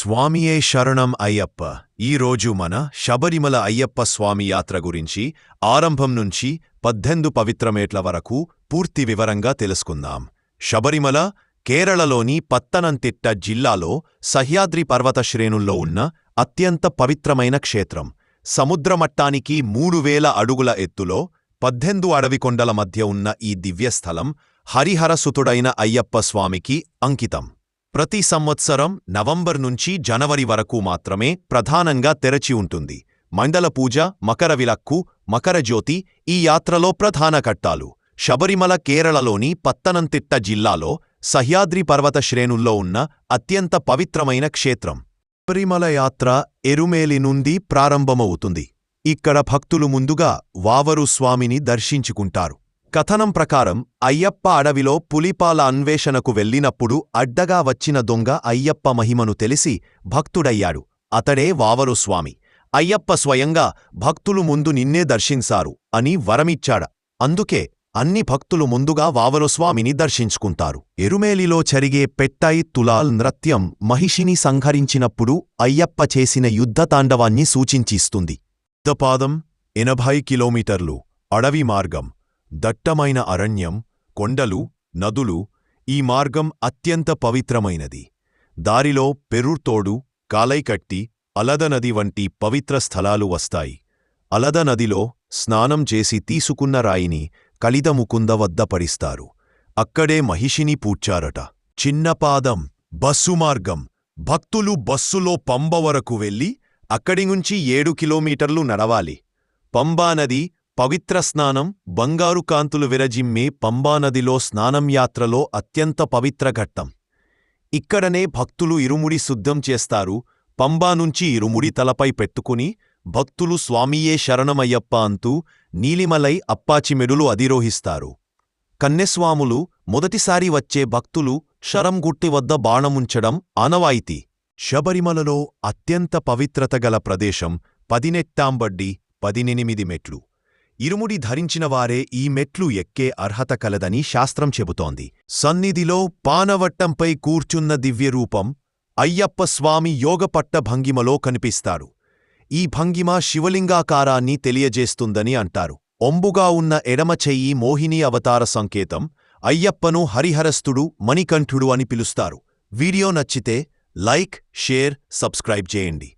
స్వామియే శరణం అయ్యప్ప. ఈరోజు మన శబరిమల అయ్యప్ప స్వామి యాత్ర గురించి ఆరంభం నుంచి పద్దెందు పవిత్రమేట్ల వరకు పూర్తి వివరంగా తెలుసుకుందాం. శబరిమల కేరళలోని పత్తనంతిట్ట జిల్లాలో సహ్యాద్రి పర్వత శ్రేణుల్లో ఉన్న అత్యంత పవిత్రమైన క్షేత్రం. సముద్రమట్టానికి మూడు వేల అడుగుల ఎత్తులో పద్దెందు అడవికొండల మధ్య ఉన్న ఈ దివ్యస్థలం హరిహరసుతుడైన అయ్యప్ప స్వామికి అంకితం. ప్రతి సంవత్సరం నవంబర్ నుంచి జనవరి వరకు మాత్రమే ప్రధానంగా తెరచి ఉంటుంది. మండల పూజ మకరజ్యోతి ఈ యాత్రలో ప్రధాన కట్టాలు శబరిమల కేరళలోని పత్తనంతిట్ట జిల్లాలో సహ్యాద్రి పర్వత శ్రేణుల్లో ఉన్న అత్యంత పవిత్రమైన క్షేత్రం. శబరిమల యాత్ర ఎరుమేలి నుండి ప్రారంభమవుతుంది. ఇక్కడ భక్తులు ముందుగా వావరు స్వామిని దర్శించుకుంటారు. కథనం ప్రకారం అయ్యప్ప అడవిలో పులిపాల అన్వేషణకు వెళ్ళినప్పుడు అడ్డగా వచ్చిన దొంగ అయ్యప్ప మహిమను తెలిసి భక్తుడయ్యాడు. అతడే వావరుస్వామి అయ్యప్ప స్వయంగా భక్తులు ముందు నిన్నే దర్శించారు అని వరమిచ్చాడ. అందుకే అన్ని భక్తులు ముందుగా వావరుస్వామిని దర్శించుకుంటారు. ఎరుమేలిలో జరిగే పెట్టాయి తులాల్ నృత్యం మహిషిని సంహరించినప్పుడు అయ్యప్ప చేసిన యుద్ధతాండవాన్ని సూచించిస్తుంది. యుద్ధపాదం ఎనభై కిలోమీటర్లు. అడవి మార్గం. దట్టమైన అరణ్యం కొండలు నదులు ఈ మార్గం అత్యంత పవిత్రమైనది. దారిలో పెరుర్తోడు కాలైకట్టి అలదనది వంటి పవిత్ర స్థలాలు వస్తాయి. అలద నదిలో స్నానం చేసి తీసుకున్న రాయిని కలిదముకుంద వద్ద పడిస్తారు. అక్కడే మహిషిని పూడ్చారట. చిన్నపాదం బస్సు మార్గం. భక్తులు బస్సులో పంబ వరకు వెళ్ళి అక్కడి నుంచి ఏడు కిలోమీటర్లు నడవాలి. పంబానది పవిత్ర స్నానం బంగారు కాంతులు విరజిమ్మే పంబానదిలో స్నానం యాత్రలో అత్యంత పవిత్ర ఘట్టం. ఇక్కడనే భక్తులు ఇరుముడి శుద్ధం చేస్తారు పంబా నుంచి ఇరుముడి తలపై పెట్టుకుని భక్తులు స్వామియే శరణమయ్యప్ప అంటూ నీలిమలై అప్పాచిమెడులు అధిరోహిస్తారు. కన్నెస్వాములు మొదటిసారి వచ్చే భక్తులు శరంగుట్టి వద్ద బాణముంచడం ఆనవాయితీ. శబరిమలలో అత్యంత పవిత్రత గల ప్రదేశం పదినెట్టాంబడ్డి పదినెనిమిది మెట్లు. ఇరుముడి ధరించినవారే ఈ మెట్లు ఎక్కే అర్హత కలదని శాస్త్రం చెబుతోంది. సన్నిధిలో పానవట్టంపై కూర్చున్న దివ్యరూపం అయ్యప్ప స్వామి యోగపట్ట భంగిమలో కనిపిస్తాడు ఈ భంగిమ శివలింగాకారాన్ని తెలియజేస్తుందని అంటారు. ఒంబుగా ఉన్న ఎడమ చెయ్యి మోహిని అవతార సంకేతం అయ్యప్పను హరిహరస్తుడు మణికంఠుడు అని పిలుస్తారు. వీడియో నచ్చితే లైక్ షేర్ సబ్స్క్రైబ్ చేయండి.